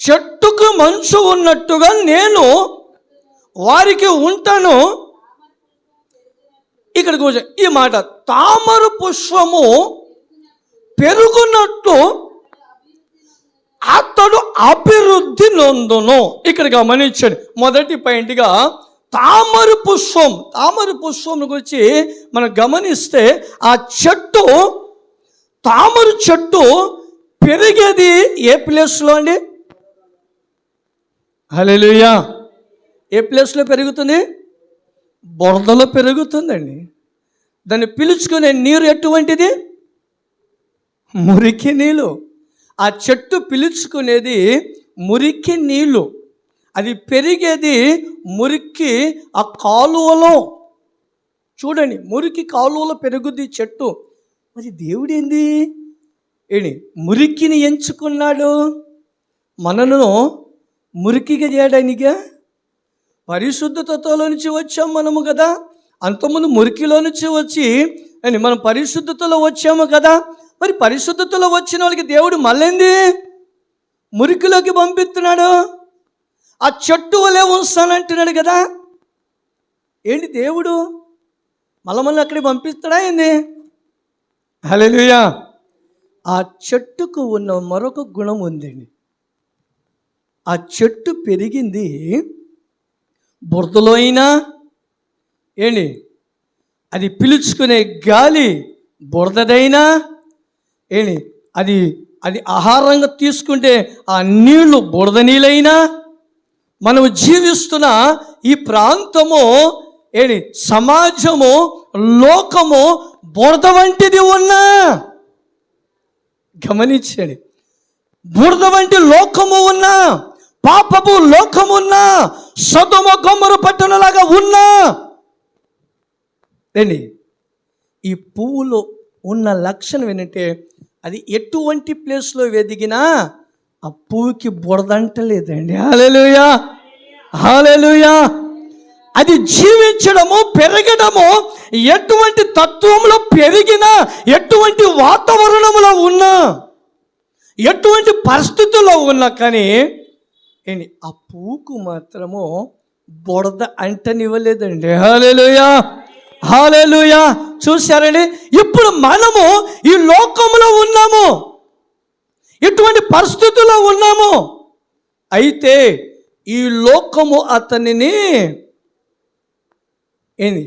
చెట్టుకు మంచు ఉన్నట్టుగా నేను వారికి ఉంటాను. ఇక్కడ కూర్చో ఈ మాట తామర పుష్పము పెరుగునట్టు అతడు అభివృద్ధి నొందును. ఇక్కడ గమనించండి మొదటి పాయింట్గా తామర పుష్పం తామర పుష్పం గురించి మనం గమనిస్తే ఆ చెట్టు తామర చెట్టు పెరిగేది ఏ ప్లేస్లో అండి? హల్లెలూయా. ఏ ప్లేస్లో పెరుగుతుంది? బురదలో పెరుగుతుందండి. దాన్ని పిలుచుకునే నీరు ఎటువంటిది? మురికి నీళ్ళు. ఆ చెట్టు పిలుచుకునేది మురికి నీళ్ళు. అది పెరిగేది మురికి ఆ కాలువలో. చూడండి మురికి కాలువలో పెరుగుద్ది చెట్టు. మరి దేవుడేంది? ఏంటి మురికిని ఎంచుకున్నాడు. మనను మురికిగా చేయడానికే? పరిశుద్ధతతో నుంచి వచ్చాం మనము కదా? అంతకుముందు మురికిలో నుంచి వచ్చి అని మనం పరిశుద్ధతలో వచ్చాము కదా? మరి పరిశుద్ధతలో వచ్చిన వాళ్ళకి దేవుడు మళ్ళేంది? మురికిలోకి పంపిస్తున్నాడు. ఆ చెట్టు వలే ఉంచానంటున్నాడు కదా? ఏంటి దేవుడు? మళ్ళీ మళ్ళీ అక్కడికి పంపిస్తాడా ఏంది? హల్లెలూయా. ఆ చెట్టుకు ఉన్న మరొక గుణం ఉందండి. ఆ చెట్టు పెరిగింది. బురదలో అయినా ఏంటి? అది పిలుచుకునే గాలి బురదదైనా ఏంటి? అది అది ఆహారంగా తీసుకుంటే ఆ నీళ్ళు బురద నీళ్ళైనా మనం జీవిస్తున్న ఈ ప్రాంతము ఏంటి? సమాజము లోకము బురద వంటిది ఉన్నా. గమనించండి. బురద వంటి లోకము ఉన్నా. పాపపు లోకమున్నా ఉన్నా సదమ గొమ్మరు పట్టణలాగా ఉన్నా ఏంటి? ఈ పువ్వులో ఉన్న లక్షణం ఏంటంటే అది ఎటువంటి ప్లేస్లో వెదిగినా ఆ పువ్వుకి బురదంటలేదండి హాలెలుయా హాలెలుయా అది జీవించడము పెరగడము ఎటువంటి తత్వంలో పెరిగినా ఎటువంటి వాతావరణంలో ఉన్నా ఎటువంటి పరిస్థితుల్లో ఉన్నా కానీ ఏంటి? ఆ పూకు మాత్రము బురద అంటనివ్వలేదండి. హాలేలుయా హాలేలుయా చూశారండి? ఇప్పుడు మనము ఈ లోకంలో ఉన్నాము. ఇటువంటి పరిస్థితుల్లో ఉన్నాము. అయితే ఈ లోకము అతనిని ఏంది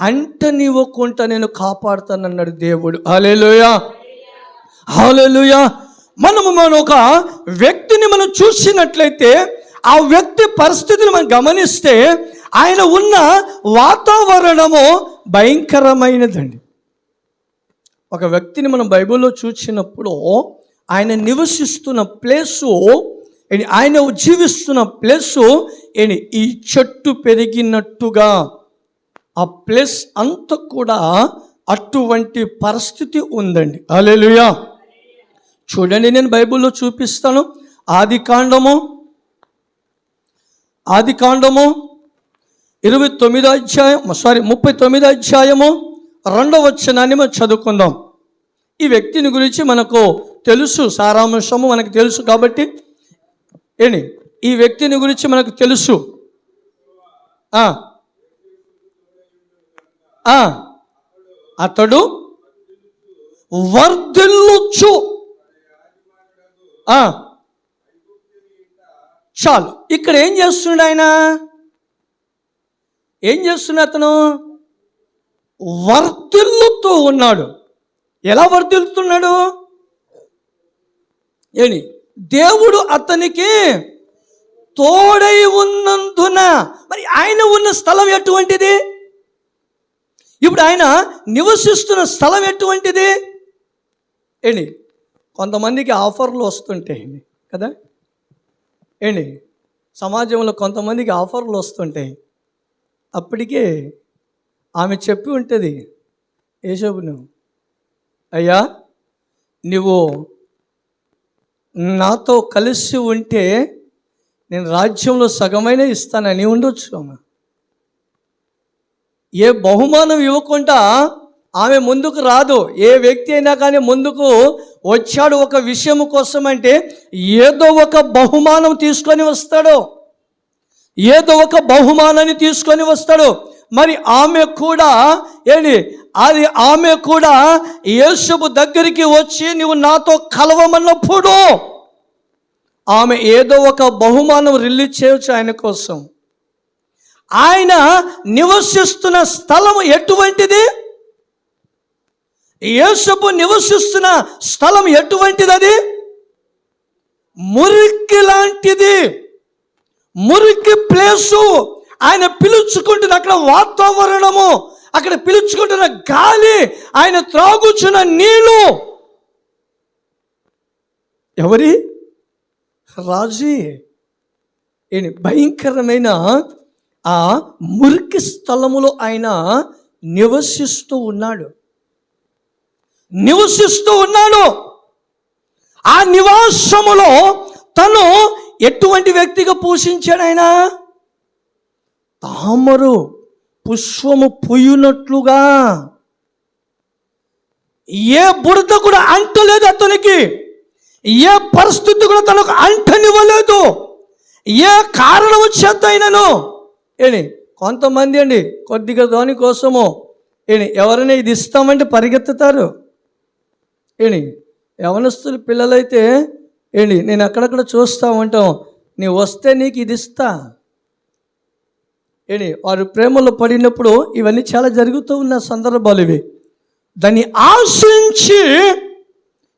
అంటనివ్వకుండా నేను కాపాడుతానన్నాడు దేవుడు. హాలేలుయా హాలేలుయా మనము మన ఒక వ్యక్తిని మనం చూసినట్లయితే ఆ వ్యక్తి పరిస్థితిని మనం గమనిస్తే ఆయన ఉన్న వాతావరణము భయంకరమైనదండి. ఒక వ్యక్తిని మనం బైబిల్లో చూసినప్పుడు ఆయన నివసిస్తున్న ప్లేసు ఆయన జీవిస్తున్న ప్లేసు ఏంటి, ఈ చెట్టు పెరిగినట్టుగా ఆ ప్లేస్ అంతా కూడా అటువంటి పరిస్థితి ఉందండి. అలెలుయా చూడండి నేను బైబిల్లో చూపిస్తాను. ఆది కాండము ఆది కాండము ఇరవై తొమ్మిదో అధ్యాయం సారీ ముప్పై తొమ్మిదో అధ్యాయము రెండవ వచనాన్ని మనం చదువుకుందాం. ఈ వ్యక్తిని గురించి మనకు తెలుసు సారాంశము మనకు తెలుసు కాబట్టి ఏంటి? ఈ వ్యక్తిని గురించి మనకు తెలుసు. అతడు వర్ధిల్లుచు. చాలు ఇక్కడ ఏం చేస్తున్నాడు ఆయన? ఏం చేస్తున్నాడు అతను? వర్ధిల్లుతూ ఉన్నాడు. ఎలా వర్ధిల్లుతున్నాడు? ఏని దేవుడు అతనికి తోడై ఉన్నందున. మరి ఆయన ఉన్న స్థలం ఎటువంటిది? ఇప్పుడు ఆయన నివసిస్తున్న స్థలం ఎటువంటిది? ఏంటి కొంతమందికి ఆఫర్లు వస్తుంటాయి కదా? ఏంటి సమాజంలో కొంతమందికి ఆఫర్లు వస్తుంటాయి అప్పటికే ఆమె చెప్పి ఉంటుంది ఏషోబును అయ్యా నువ్వు నాతో కలిసి ఉంటే నేను రాజ్యంలో సగమైన ఇస్తానని ఉండొచ్చు అమ్మ. ఏ బహుమానం ఇవ్వకుండా ఆమె ముందుకు రాదు. ఏ వ్యక్తి అయినా కానీ ముందుకు వచ్చాడు ఒక విషయం కోసం అంటే ఏదో ఒక బహుమానం తీసుకొని వస్తాడు. ఏదో ఒక బహుమానాన్ని తీసుకొని వస్తాడు. మరి ఆమె కూడా ఏంటి అది ఆమె కూడా యేసుపు దగ్గరికి వచ్చి నువ్వు నాతో కలవమన్నప్పుడు ఆమె ఏదో ఒక బహుమానం రిలీజ్ చేయొచ్చు ఆయన కోసం. ఆయన నివసిస్తున్న స్థలం ఎటువంటిది? యేసపు నివసిస్తున్న స్థలం ఎటువంటిది అది మురికి లాంటిది. మురికి ప్లేసు. ఆయన పిలుచుకుంటున్న అక్కడ వాతావరణము అక్కడ పిలుచుకుంటున్న గాలి ఆయన త్రాగుచున్న నీళ్ళు. ఎవరి? రాజీ. ఈయన భయంకరమైన ఆ మురికి స్థలములో ఆయన నివసిస్తూ ఉన్నాడు. నివసిస్తూ ఉన్నాడు. ఆ నివాసములో తను ఎటువంటి వ్యక్తిగా పోషించాడు ఆయన? తామరు పుష్పము పొయ్యునట్లుగా ఏ బురద కూడా అంటలేదు అతనికి. ఏ పరిస్థితి కూడా తనకు అంటనివ్వలేదు. ఏ కారణం చేత అయినను? ఏని? కొంతమంది అండి కొద్దిగా దాని కోసము. ఏని? ఎవరైనా ఇది ఇస్తామంటే పరిగెత్తుతారు. ఏని యవనస్తులు పిల్లలైతే ఏంటి నేను అక్కడక్కడ చూస్తూ ఉంటాం. నీ వస్తే నీకు ఇది ఇస్తా. ఏంటి వారు ప్రేమలో పడినప్పుడు ఇవన్నీ చాలా జరుగుతూ ఉన్న సందర్భాలు ఇవి. దాన్ని ఆశించి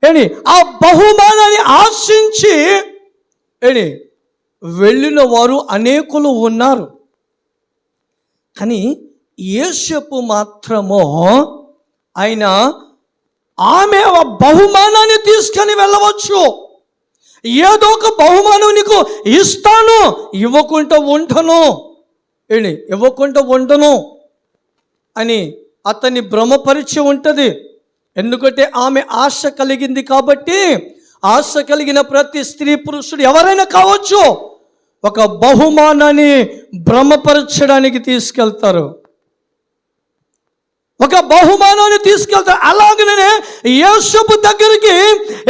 ఏంటి ఆ బహుమానాన్ని ఆశించి ఏంటి వెళ్ళిన వారు అనేకులు ఉన్నారు. కానీ యేసపు మాత్రమో ఆయన ఆమె బహుమానాన్ని తీసుకొని వెళ్ళవచ్చు. ఏదో ఒక బహుమానం నీకు ఇస్తాను ఇవ్వకుండా ఉండను. ఏంటి ఇవ్వకుండా ఉండను అని అతన్ని భ్రమపరిచి ఉంటుంది. ఎందుకంటే ఆమె ఆశ కలిగింది కాబట్టి ఆశ కలిగిన ప్రతి స్త్రీ పురుషుడు ఎవరైనా కావచ్చు ఒక బహుమానాన్ని భ్రమపరచడానికి తీసుకెళ్తారు. ఒక బహుమానాన్ని తీసుకెళ్తారు అలాగనే యేసుపు దగ్గరికి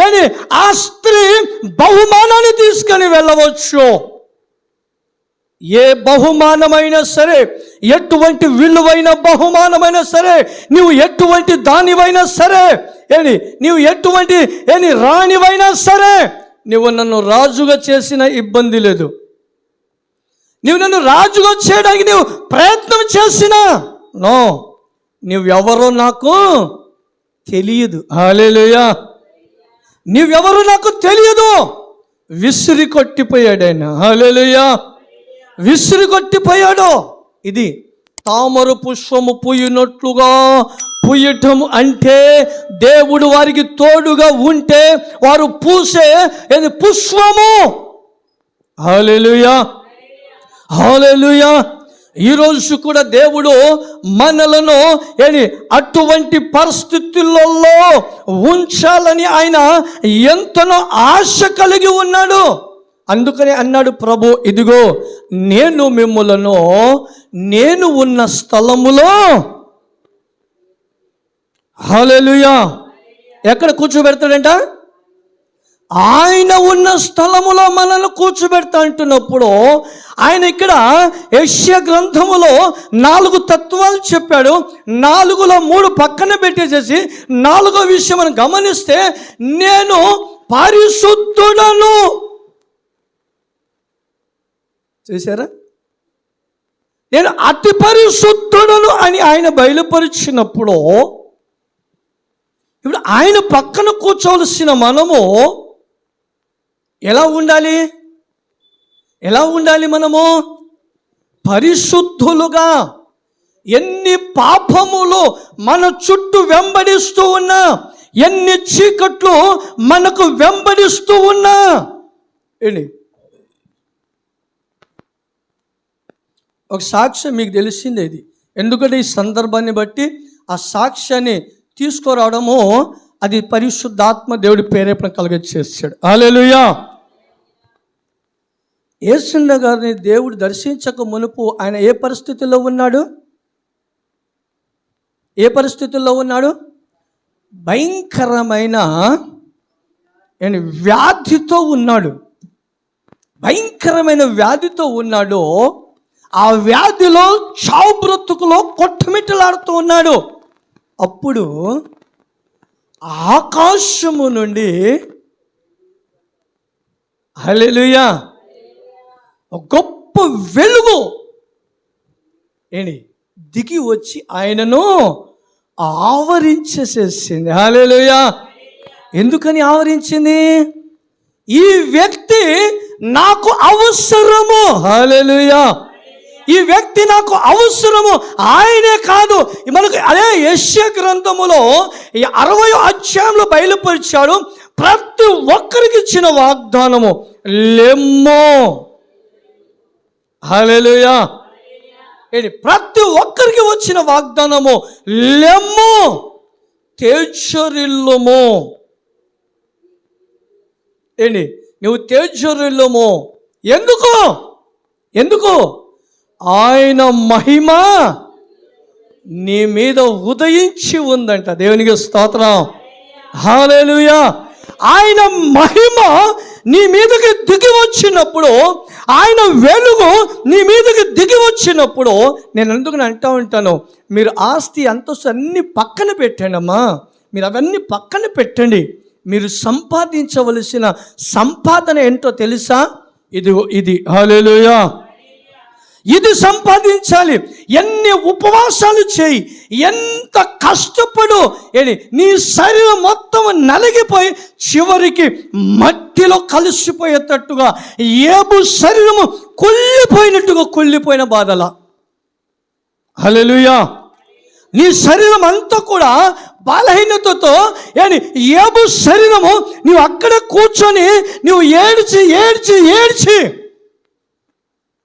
ఏంటి ఆ స్త్రీ బహుమానాన్ని తీసుకొని వెళ్ళవచ్చు. ఏ బహుమానమైనా సరే ఎటువంటి విలువైన బహుమానమైనా సరే నువ్వు ఎటువంటి దానివైనా సరే ఏని నీవు ఎటువంటి ఏని రానివైనా సరే నువ్వు నన్ను రాజుగా చేసిన ఇబ్బంది లేదు. నువ్వు నన్ను రాజుగా చేయడానికి నువ్వు ప్రయత్నం చేసినా నో. నువ్వెవరో నాకు తెలియదు. హాలేలుయా నువ్వెవరో నాకు తెలియదు. విసిరి కొట్టిపోయాడు ఆయన హాలేలుయా విసిరి కొట్టిపోయాడు. ఇది తామర పుష్పము పూయినట్లుగా పూయటం అంటే దేవుడు వారికి తోడుగా ఉంటే వారు పూసే ఏది పుష్పము. హాలేలుయా హాలేలుయా ఈరోజు కూడా దేవుడు మనలను ఏని అటువంటి పరిస్థితులలో ఉంచాలని ఆయన ఎంతనో ఆశ కలిగి ఉన్నాడు. అందుకని అన్నాడు ప్రభు ఇదిగో నేను మిమ్మలను నేను ఉన్న స్థలములో హాలేలుయా ఎక్కడ కూర్చోబెడతాడంట? ఆయన ఉన్న స్థలములో మనల్ని కూర్చోబెడతా అంటున్నప్పుడు ఆయన ఇక్కడ యశ్య గ్రంథములో నాలుగు తత్వాలు చెప్పాడు. నాలుగులో మూడు పక్కన పెట్టేసేసి నాలుగో విషయం మనం గమనిస్తే నేను పరిశుద్ధుడను. చూసారా నేను అతి పరిశుద్ధుడను అని ఆయన బయలుపరిచినప్పుడు ఇప్పుడు ఆయన పక్కన కూర్చోవలసిన మనము ఎలా ఉండాలి? ఎలా ఉండాలి మనము? పరిశుద్ధులుగా ఎన్ని పాపములు మన చుట్టూ వెంబడిస్తూ ఉన్నా ఎన్ని చీకట్లు మనకు వెంబడిస్తూ ఉన్నా. ఏంటి? ఒక సాక్ష్యం మీకు తెలిసిందే ఇది. ఎందుకంటే ఈ సందర్భాన్ని బట్టి ఆ సాక్ష్యాన్ని తీసుకురావడము అది పరిశుద్ధాత్మ దేవుడి ప్రేరేపణ కలిగచేసాడు హాలేలుయా ఏసున్న గారిని దేవుడు దర్శించక మునుపు ఆయన ఏ పరిస్థితుల్లో ఉన్నాడు? ఏ పరిస్థితుల్లో ఉన్నాడు? భయంకరమైన వ్యాధితో ఉన్నాడు. భయంకరమైన వ్యాధితో ఉన్నాడు. ఆ వ్యాధిలో చావు బ్రతుకులో కొట్టమిట్టలాడుతూ ఉన్నాడు. అప్పుడు ఆకాశము నుండి హలెలుయా గొప్ప వెలుగు. ఏంటి దిగి వచ్చి ఆయనను ఆవరించేసేసింది. హల్లెలూయా. ఎందుకని ఆవరించింది? ఈ వ్యక్తి నాకు అవసరము. హల్లెలూయా. ఈ వ్యక్తి నాకు అవసరము ఆయనే కాదు. మనకు అదే యశ్య గ్రంథములో ఈ అరవై అధ్యాయంలో బయలుపరిచాడు. ప్రతి ఒక్కరికి ఇచ్చిన వాగ్దానము లెమ్మో. హలెలుయా ఏంటి? ప్రతి ఒక్కరికి వచ్చిన వాగ్దానము లెమ్మో. తేజరిల్లుము. ఏంటి? నువ్వు తేజరిల్లుము. ఎందుకు? ఎందుకు? ఆయన మహిమ నీ మీద ఉదయించి ఉందంట. దేవునికి స్తోత్రం. హాలేలుయా ఆయన మహిమ నీ మీదకి దిగి వచ్చినప్పుడు ఆయన వెలుగు నీ మీదకి దిగి వచ్చినప్పుడు నేను ఎందుకు అంటూ ఉంటాను? మీరు ఆస్తి అంతస్తు అన్ని పక్కన పెట్టండి అమ్మా. మీరు అవన్నీ పక్కన పెట్టండి. మీరు సంపాదించవలసిన సంపాదన ఏంటో తెలుసా? ఇది ఇది. హాలేలుయా ఇది సంపాదించాలి. ఎన్ని ఉపవాసాలు చేయి. ఎంత కష్టపడు. నీ శరీరం మొత్తం నలిగిపోయి చివరికి మట్టిలో కలిసిపోయేటట్టుగా ఏబు శరీరము కుళ్ళిపోయినట్టుగా కుళ్ళిపోయిన బాధల. హల్లెలూయా. నీ శరీరం అంతా కూడా బలహీనతతో ఏని ఏబు శరీరము నువ్వు అక్కడ కూర్చొని నువ్వు ఏడ్చి ఏడ్చి ఏడ్చి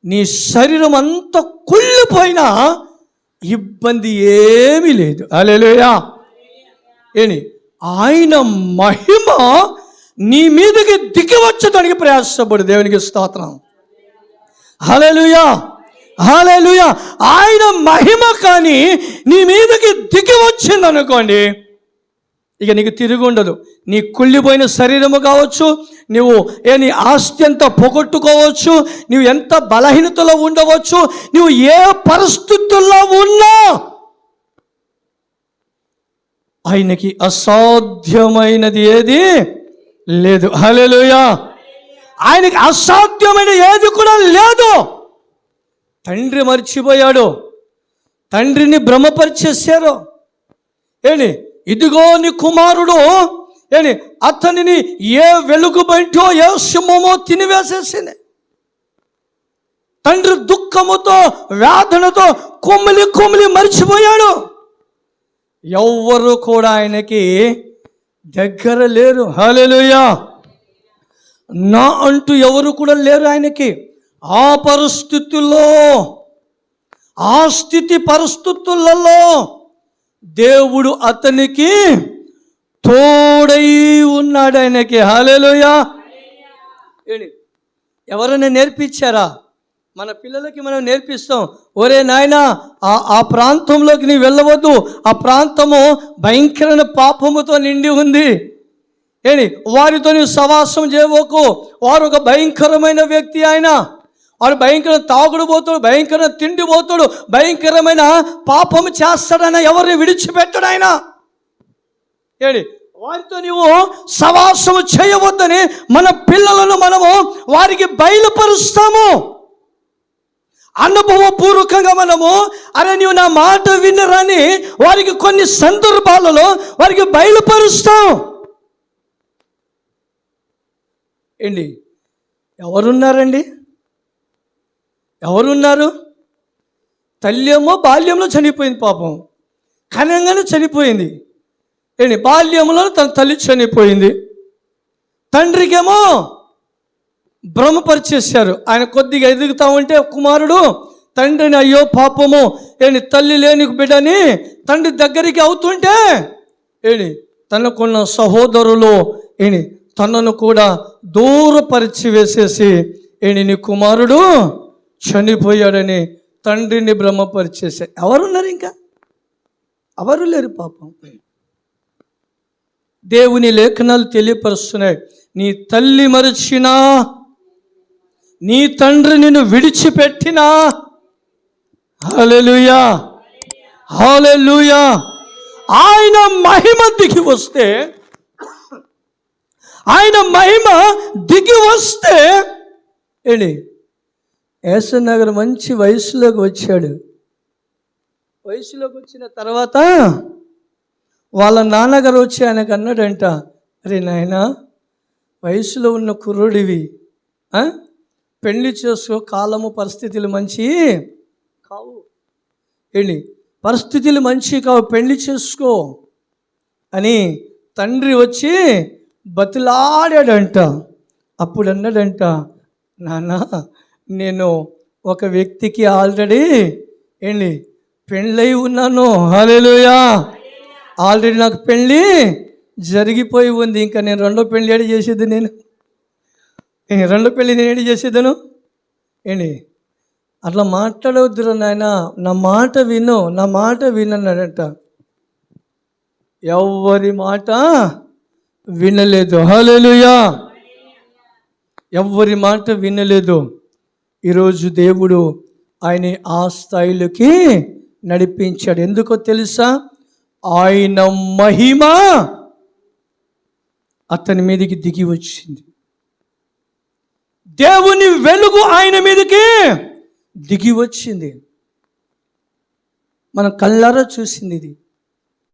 నీ శరీరం అంతా కుళ్ళిపోయినా ఇబ్బంది ఏమీ లేదు. అలెలుయా ఏని ఆయన మహిమ నీ మీదకి దిగి వచ్చడానికి ప్రయాసపడు దేవునికి స్తోత్రం. హలెలుయా హలెలుయా ఆయన మహిమ కానీ నీ మీదకి దిగి వచ్చింది అనుకోండి ఇక నీకు తిరిగి ఉండదు. నీ కుళ్ళిపోయిన శరీరము కావచ్చు నువ్వు ఏ నీ ఆస్తి ఎంత పొగొట్టుకోవచ్చు నువ్వు ఎంత బలహీనతలో ఉండవచ్చు నువ్వు ఏ పరిస్థితుల్లో ఉన్నా ఆయనకి అసాధ్యమైనది ఏది లేదు. హల్లెలూయా. ఆయనకి అసాధ్యమైన ఏది కూడా లేదు. తండ్రి మర్చిపోయాడు. తండ్రిని భ్రమపరిచేశారు. ఏంటి ఇదిగో నీ కుమారుడు ఏంటి అతనిని ఏ వెలుగు బయటో ఏ సింహమో తినివేసేసింది. తండ్రి దుఃఖముతో వేదనతో కొమ్మిలి కొమ్మిలి మర్చిపోయాడు. ఎవ్వరు కూడా ఆయనకి దగ్గర లేరు. హలెలుయా నా అంటూ ఎవరు కూడా లేరు ఆయనకి. ఆ పరిస్థితుల్లో ఆ స్థితి పరిస్థితులలో దేవుడు అతనికి తోడై ఉన్నాడు ఆయనకి. హాలేలోయా ఎవరైనా నేర్పించారా? మన పిల్లలకి మనం నేర్పిస్తాం. ఒరే నాయనా ఆ ఆ ప్రాంతంలోకి నీ వెళ్ళవద్దు. ఆ ప్రాంతము భయంకరమైన పాపముతో నిండి ఉంది. ఏంటి వారితో నువ్వు సవాసం చేయబోకు వారు ఒక భయంకరమైన వ్యక్తి ఆయన. వాడు భయంకర తాగుడు పోతాడు భయంకర తిండి పోతాడు భయంకరమైన పాపం చేస్తాడైనా ఎవరిని విడిచిపెట్టడు ఆయన. ఏడి? వారితో నీవు సవాసము చేయవద్దని మన పిల్లలను మనము వారికి బయలుపరుస్తాము. అనుభవపూర్వకంగా మనము అరే నీవు నా మాట వినరని వారికి కొన్ని సందర్భాలలో వారికి బయలుపరుస్తాం. ఏంటి ఎవరున్నారండి? ఎవరున్నారు? తల్లేమో బాల్యంలో చనిపోయింది పాపం. కనంగానే చనిపోయింది. ఏంటి? బాల్యంలో తన తల్లి చనిపోయింది. తండ్రికేమో భ్రమపరిచేశారు ఆయన కొద్దిగా ఎదుగుతా ఉంటే కుమారుడు తండ్రిని అయ్యో పాపము ఏంటి? తల్లి లేని బిడ్డని తండ్రి దగ్గరికి అవుతుంటే ఏంటి? తనకున్న సహోదరులు ఏంటి? తనను కూడా దూరపరిచి వేసేసి ఏంటి? నీ కుమారుడు చనిపోయాడని తండ్రిని భ్రమపరిచేశారు ఎవరున్నారు ఇంకా? ఎవరు లేరు పాపం. దేవుని లేఖనాలు తెలియపరుస్తున్నాయి. నీ తల్లి మరచినా నీ తండ్రి నిన్ను విడిచిపెట్టినా. హల్లెలూయా హల్లెలూయా. ఆయన మహిమ దిగి వస్తే ఆయన మహిమ దిగి వస్తే ఏంటి నగర్ మంచి వయసులోకి వచ్చాడు. వయసులోకి వచ్చిన తర్వాత వాళ్ళ నాన్నగారు వచ్చి ఆయనకు అన్నాడంట అరే నాయనా వయసులో ఉన్న కుర్రుడివి పెళ్ళి చేసుకో కాలము పరిస్థితులు మంచి కావు. ఏంటి? పరిస్థితులు మంచి కావు పెళ్ళి చేసుకో అని తండ్రి వచ్చి బతిలాడాడంట. అప్పుడు అన్నాడంట నాన్న నేను ఒక వ్యక్తికి ఆల్రెడీ ఏంటి పెళ్ళై ఉన్నాను. హలేలుయా ఆల్రెడీ నాకు పెళ్ళి జరిగిపోయి ఉంది. ఇంకా నేను రెండో పెళ్ళి ఏడు చేసేది నేను? రెండో పెళ్ళి నేను ఏడు చేసేదను? ఏంటి అట్లా మాట్లాడవద్దురా నాయన. నా మాట విను. నా మాట వినన్నాడంట. ఎవరి మాట వినలేదు. హలేలుయా ఎవరి మాట వినలేదు. ఈరోజు దేవుడు ఆయన ఆ స్థాయిలోకి నడిపించాడు. ఎందుకో తెలుసా? ఆయన మహిమ అతని మీదకి దిగి వచ్చింది. దేవుని వెలుగు ఆయన మీదకి దిగి వచ్చింది. మనం కళ్ళారా చూసింది ఇది.